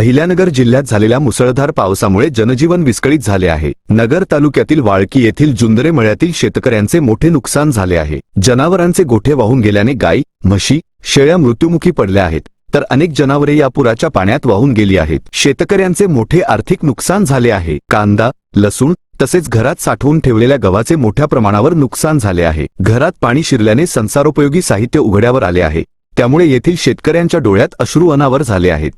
अहिल्यानगर जिल्ह्यात झालेल्या मुसळधार पावसामुळे जनजीवन विस्कळीत झाले आहे. नगर तालुक्यातील वाळकी येथील जुंदरे मळ्यातील शेतकऱ्यांचे मोठे नुकसान झाले आहे. जनावरांचे गोठे वाहून गेल्याने गाई म्हशी शेळ्या मृत्युमुखी पडल्या आहेत. तर अनेक जनावरे या पुराच्या पाण्यात वाहून गेली आहेत. शेतकऱ्यांचे मोठे आर्थिक नुकसान झाले आहे. कांदा लसूण तसेच घरात साठवून ठेवलेल्या गव्हाचे मोठ्या प्रमाणावर नुकसान झाले आहे. घरात पाणी शिरल्याने संसारोपयोगी साहित्य उघड्यावर आले आहे. त्यामुळे येथील शेतकऱ्यांच्या डोळ्यात अश्रू अनावर झाले आहेत.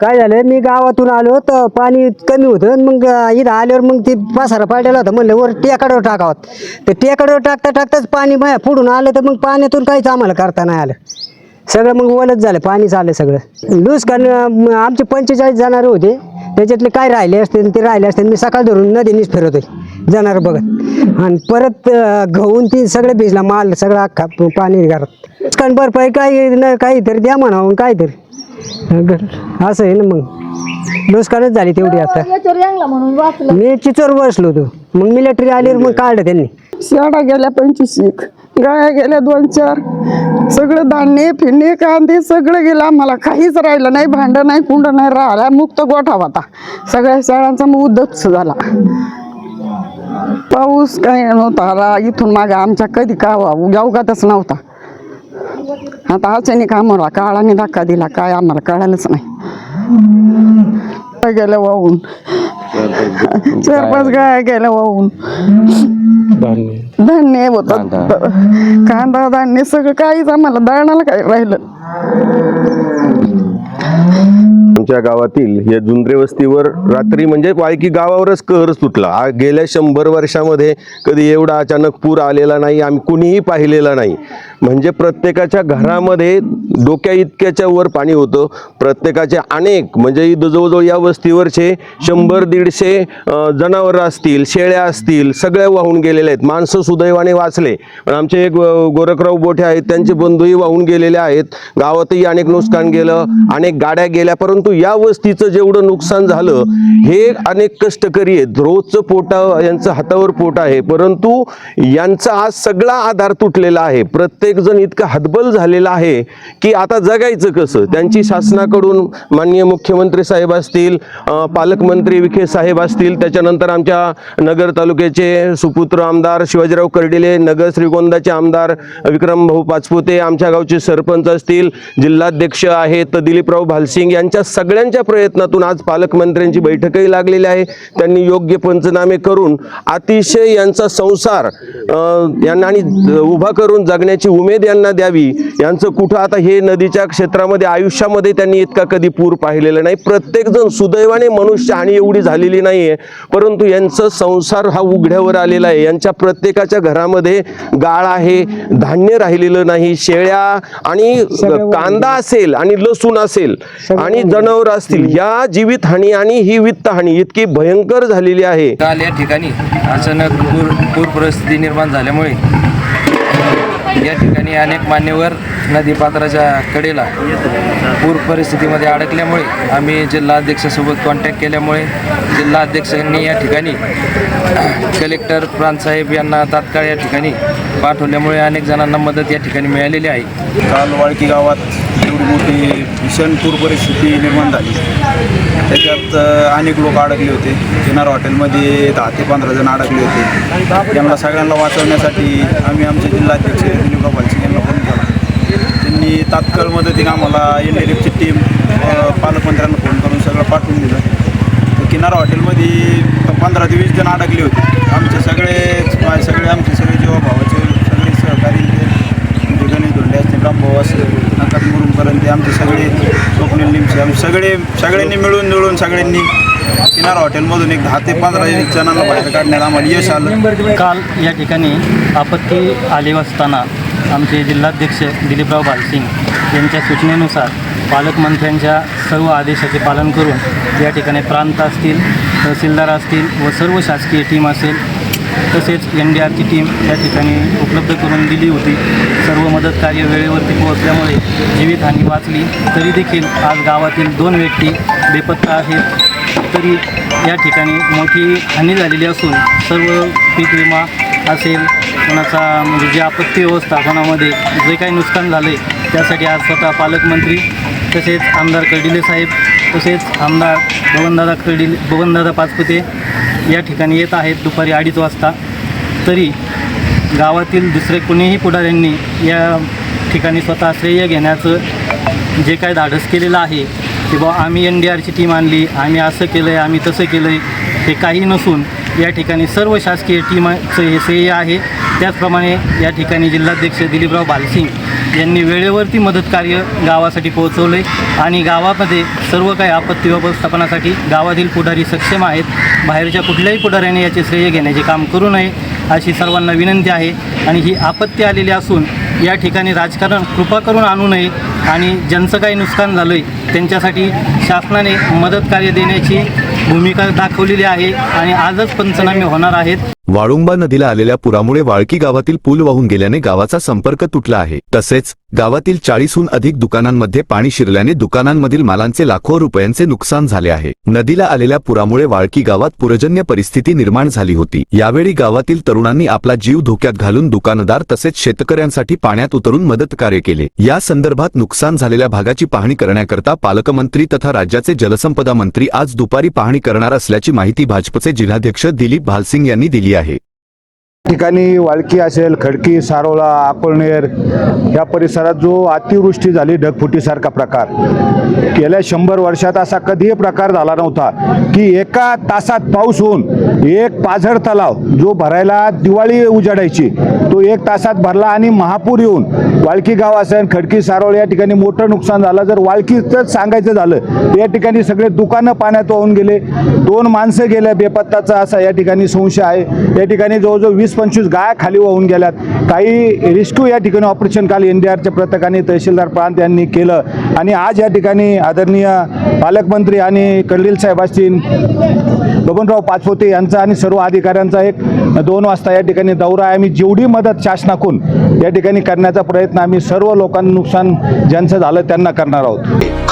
काय झालं? मी गावातून आलो तर पाणी कमी होतं. आणि मग इथं आल्यावर मग ते पासारा पाडलेला होता. म्हणलं वर टेकाडवर टाकावं. तर टेकाडवर टाकता टाकताच पाणी बाहेर पुढून आलं तर मग पाण्यातून काहीच आम्हाला करता नाही आलं. सगळं मग ओलच झालं. पाणीच आलं सगळं. लूज कारण आमचे पंचेचाळीस जाणारे होते. त्याच्यातले काय राहिले असते ते राहिले असते. मी सकाळ धरून नदीनीच फिरवतोय जाणार बघत. आणि परत घेऊन ती सगळं भिजला. माल सगळं अख्खा पाणी घरात. कारण बरं काही न काहीतरी द्या म्हणावं काहीतरी. असं आहे ना मग. नुकसानच झाली तेवढी आता. याच्यावर यांगला म्हणून वाचलं. मी चिचोर बसलो होतो. मग मिलिटरी आल्यावर मग काढलं त्यांनी. शेळा गेल्या पंचवीस एक गाया गेल्या दोन चार. सगळं धान्य फिरणे कांदे सगळं गेलं आम्हाला. काहीच राहिलं नाही भांडं नाही कुंड नाही राहिला. मुक्त गोठा होता. सगळ्या शाळांचा मग उद्धच झाला. पाऊस काही नव्हता रा इथून मागे आमच्या कधी का अवघातच नव्हता. आता अचानक आम्हाला काळाने धक्का दिला काय आम्हाला कळालंच नाही गेलं वाहून चार पाच गाया गेल्या वाहून धान्य होतं कांदा धान्य सगळं काहीच आम्हाला दळणाला काही राहिलं आमच्या गावातील या जुंद्रे वस्तीवर रात्री म्हणजे वायकी गावावरच कहरच तुटला गेल्या शंभर वर्षामध्ये कधी एवढा अचानक पूर आलेला नाही आम्ही कुणीही पाहिलेला नाही. म्हणजे प्रत्येकाच्या घरामध्ये डोक्या इतक्याच्या वर पाणी होतं. प्रत्येकाचे अनेक म्हणजे जवळजवळ या वस्तीवरचे शंभर दीडशे जनावरं असतील शेळ्या असतील सगळ्या वाहून गेलेल्या आहेत. माणसं सुदैवाने वाचले. पण आमचे एक गोरखराव बोठे आहेत त्यांचे बंधूही वाहून गेलेले आहेत. गावातही अनेक नुकसान गेलं अनेक गाड्या गेल्या परंतु या वस्तीचं जेवढं नुकसान झालं हे अनेक कष्टकरी आहेत. रोजचं पोटा यांचं हातावर पोट आहे. परंतु यांचा आज सगळा आधार तुटलेला आहे. प्रत्येकजण इतकं इतका हतबल झालेला आहे की आता जगायचं कसं? त्यांची शासनाकडून माननीय मुख्यमंत्री साहेब असतील पालकमंत्री विखे साहेब असतील त्याच्यानंतर आमच्या नगर तालुक्याचे सुपुत्र आमदार शिवाजीराव कर्डिले नगर श्रीगोंदाचे आमदार विक्रम भाऊ पाचपुते आमच्या गावचे सरपंच असतील जिल्हाध्यक्ष आहेत दिलीपराव भालसिंग यांच्या सगळ्यांच्या प्रयत्नातून आज पालकमंत्र्यांची बैठकही लागलेली आहे. त्यांनी योग्य पंचनामे करून अतिशय यांचा संसार यांना आणि उभा करून जगण्याची उमेद यांना द्यावी. यांचं कुठं आता हे नदीच्या क्षेत्रामध्ये आयुष्यामध्ये त्यांनी इतका कधी पूर पाहिलेला नाही. प्रत्येकजण सुदैवाने मनुष्य आणि एवढी झालेली नाही आहे परंतु यांचं संसार हा उघड्यावर आलेला आहे. यांच्या प्रत्येकाच्या घरामध्ये गाळ आहे धान्य राहिलेलं नाही शेळ्या आणि कांदा असेल आणि लसूण असेल आणि जनावर असतील या जीवितहानी आणि ही वित्तहानी इतकी भयंकर झालेली आहे. काल या ठिकाणी अचानक पूर पूर परिस्थिती निर्माण झाल्यामुळे या ठिकाणी अनेक मान्यवर नदीपात्राच्या कडेला पूर परिस्थितीमध्ये अडकल्यामुळे आम्ही जिल्हाध्यक्षासोबत कॉन्टॅक्ट केल्यामुळे जिल्हाध्यक्षांनी या ठिकाणी कलेक्टर प्रांतसाहेब यांना तात्काळ या ठिकाणी पाठवल्यामुळे अनेक जणांना मदत या ठिकाणी मिळालेली आहे. काल वाळकी गावात एवढी मोठी भीषण पूर परिस्थिती निर्माण झाली. त्याच्यात अनेक लोक अडकले होते. किनार हॉटेलमध्ये दहा ते पंधरा जण अडकले होते. त्यांना सगळ्यांना वाचवण्यासाठी आम्ही आमचे जिल्हाध्यक्ष दिलीपराव भालसिंग यांना फोन केला. त्यांनी तात्काळ मदतीने आम्हाला एन डी एफची टीम पालकमंत्र्यांना फोन करून सगळं पाठवून दिलं. किनार हॉटेलमध्ये पंधरा ते वीस जण अडकले होते. आमचे सगळे सगळे आमचे सगळे जेव्हा भावाचे सगळे सहकारी ते म्हणजे गणेश धोंडे असते. रामभाऊ मुरुमपर्यंत ते आमचे सगळे स्वप्नील निमसे आम्ही सगळे सगळ्यांनी मिळून मिळून सगळ्यांनी किनार हॉटेलमधून एक दहा ते पंधरा जणांना बाहेर काढण्यात आम्हाला यश आलं. काल या ठिकाणी आपत्ती आली असताना आमचे जिल्हाध्यक्ष दिलीपराव भालसिंग यांच्या सूचनेनुसार पालकमंत्र्यांच्या सर्व आदेशाचे पालन करून या ठिकाणी प्रांत असतील तहसीलदार असतील व सर्व शासकीय टीम असेल तसेच एन डी आरची टीम या ठिकाणी उपलब्ध करून दिली होती. सर्व मदत कार्य वेळेवरती पोहोचल्यामुळे जीवितहानी वाचली तरी देखील आज गावातील दोन व्यक्ती बेपत्ता आहेत. तरी या ठिकाणी मोठी हानी झालेली असून सर्व पीक विमा असेल कोणाचा म्हणजे जे आपत्ती व्यवस्थापनामध्ये जे काही नुकसान झालं आहे त्यासाठी आज स्वतः पालकमंत्री तसेच आमदार कर्डिले साहेब तसेच आमदार बबनदादा कडील बबनदादा पाचपुते या ठिकाणी येत आहेत दुपारी अडीच वाजता. तरी गावातील दुसरे कुणीही पुढाऱ्यांनी या ठिकाणी स्वतः श्रेय घेण्याचं जे काय धाडस केलेलं आहे की बा आम्ही एन डी आरची टीम आणली आम्ही असं केलं आहे आम्ही तसं केलं आहे हे काही नसून या ठिकाणी सर्व शासकीय टीमाचं हे श्रेय आहे. त्याचप्रमाणे या ठिकाणी जिल्हाध्यक्ष दिलीपराव भालसिंग यांनी वेळेवरती मदत कार्य गावासाठी पोहोचवलं आहे आणि गावामध्ये सर्व काही आपत्ती व्यवस्थापनासाठी गावातील पुढारी सक्षम आहेत. बाहेरच्या कुठल्याही पुढाऱ्याने याचे श्रेय घेण्याचे काम करू नये अशी सर्वांना विनंती आहे आणि ही आपत्ती आलेली असून या ठिकाणी राजकारण कृपा करून आणू नये आणि ज्यांचं काही नुकसान झालं आहे त्यांच्यासाठी शासनाने मदत कार्य देण्याची भूमिका दाखवलेली आहे आणि आजच पंचनामे होणार आहेत. वाळुंबा नदीला आलेल्या पुरामुळे वाळकी गावातील पूल वाहून गेल्याने गावाचा संपर्क तुटला आहे. तसेच गावातील चाळीसहून अधिक दुकानांमध्ये पाणी शिरल्याने दुकानांमधील मालांचे लाखो रुपयांचे नुकसान झाले आहे. नदीला आलेल्या पुरामुळे वाळकी गावात पुरजन्य परिस्थिती निर्माण झाली होती. यावेळी गावातील तरुणांनी आपला जीव धोक्यात घालून दुकानदार तसेच शेतकऱ्यांसाठी पाण्यात उतरून मदत कार्य केले. या संदर्भात नुकसान झालेल्या भागाची पाहणी करण्याकरता पालकमंत्री तथा राज्याचे जलसंपदा मंत्री आज दुपारी पाहणी करणार असल्याची माहिती भाजपचे जिल्हाध्यक्ष दिलीप भालसिंग यांनी दिली आहे. ठिकाणी वाळकी असेल खडकी सारोळा अकोळनेर या परिसरात जो अतिवृष्टी झाली ढगफुटीसारखा प्रकार. गेल्या शंभर वर्षात असा कधीही प्रकार झाला नव्हता की एका तासात पाऊस होऊन एक पाझर तलाव जो भरायला दिवाळी उजाडायची तो एक तासात भरला आणि महापूर येऊन वाळकी गाव असेल खडकी सारोळ या ठिकाणी मोठं नुकसान झालं. जर वाळकीचंच सांगायचं झालं या ठिकाणी सगळे दुकानं पाण्यात वाहून गेले. दोन माणसं गेल्या बेपत्ताचा असा या ठिकाणी संशय आहे. या ठिकाणी जवळजवळ वीस पंचवीस गाया खाली वाहून गेल्यात. काही रिस्क्यू या ठिकाणी ऑपरेशन काल एन डी आरच्या पथकाने तहसीलदार प्रांत यांनी केलं. आणि आज या ठिकाणी आदरणीय पालकमंत्री आणि कर्डिल साहेब असतील बबनराव पाचपोते यांचा आणि सर्व अधिकाऱ्यांचा एक दोन वाजता या ठिकाणी दौरा आहे. आम्ही जेवढी मदत शासनाकडून या ठिकाणी करण्याचा प्रयत्न आम्ही सर्व लोकांना नुकसान ज्यांचं झालं त्यांना करणार आहोत.